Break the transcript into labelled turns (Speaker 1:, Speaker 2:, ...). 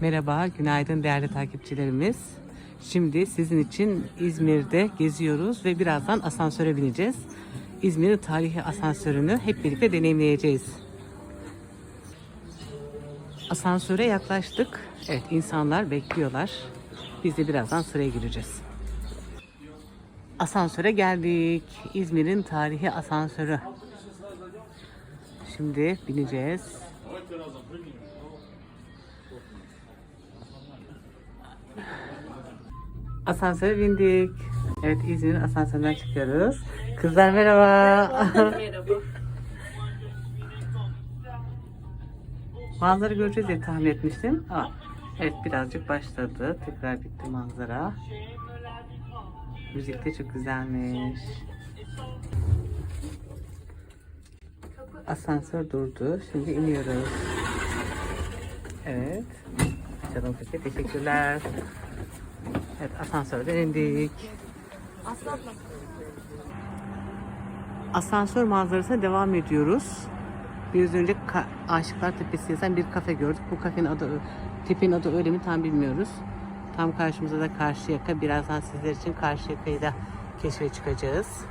Speaker 1: Merhaba, günaydın değerli takipçilerimiz. Şimdi sizin için İzmir'de geziyoruz ve birazdan asansöre bineceğiz. İzmir'in tarihi asansörünü hep birlikte deneyimleyeceğiz. Asansöre yaklaştık. Evet, insanlar bekliyorlar. Biz de birazdan sıraya gireceğiz. Asansöre geldik. İzmir'in tarihi asansörü. Şimdi bineceğiz. Asansöre bindik. Evet İzmir asansöründen çıkıyoruz. Kızlar merhaba.
Speaker 2: Merhaba.
Speaker 1: Manzara göreceğiz diye tahmin etmiştim. Ama evet birazcık başladı. Tekrar bitti manzara. Müzik de çok güzelmiş. Asansör durdu. Şimdi iniyoruz. Evet. Peki. Teşekkürler. Evet asansörden indik. Asansör manzarasına devam ediyoruz. Biraz önce Ka- Aşıklar Tepesi yazan bir kafe gördük. Bu kafenin adı, tepenin adı öyle mi tam bilmiyoruz. Tam karşımızda da Karşıyaka. Birazdan sizler için Karşıyaka'yı da keşfe çıkacağız.